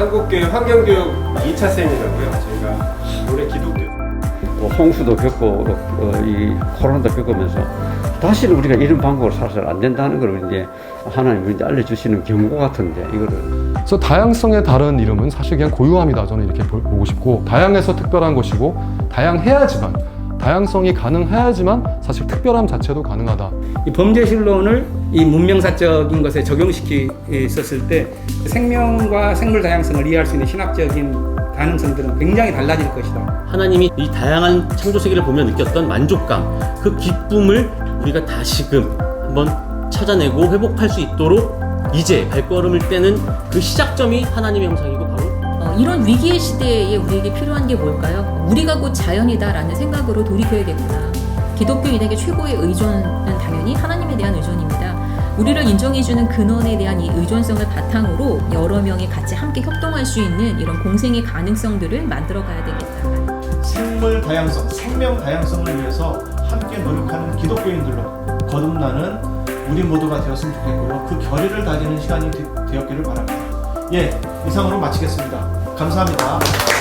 한국교회 환경교육 2차 쌤이라고요. 저희가 올해 기독교. 또 홍수도 겪고 어, 이 코로나도 겪으면서 다시는 우리가 이런 방법으로 살아서는 안 된다는 걸 이제 하나님 이제 알려주시는 경고 같은데 이거를. 그래서 다양성의 다른 이름은 사실 그냥 고유함이다. 저는 이렇게 보- 보고 싶고 다양해서 특별한 것이고 다양해야지만 다양성이 가능해야지만 사실 특별함 자체도 가능하다. 이 범죄실론을 이 문명사적인 것에 적용시켰을 때 생명과 생물 다양성을 이해할 수 있는 신학적인 가능성들은 굉장히 달라질 것이다. 하나님이 이 다양한 창조 세계를 보며 느꼈던 만족감, 그 기쁨을 우리가 다시금 한번 찾아내고 회복할 수 있도록 이제 발걸음을 떼는 그 시작점이 하나님의 형상이고 어, 이런 위기의 시대에 우리에게 필요한 게 뭘까요? 우리가 곧 자연이다라는 생각으로 돌이켜야겠구나. 기독교인에게 최고의 의존은 당연히 하나님에 대한 의존입니다. 우리를 인정해주는 근원에 대한 이 의존성을 바탕으로 여러 명이 같이 함께 협동할 수 있는 이런 공생의 가능성들을 만들어가야 되겠다. 생물 다양성, 생명 다양성을 위해서 함께 노력하는 기독교인들로 거듭나는 우리 모두가 되었으면 좋겠고요. 그 결의를 다지는 시간이 되- 되었기를 바랍니다. 예, 이상으로 마치겠습니다. 감사합니다.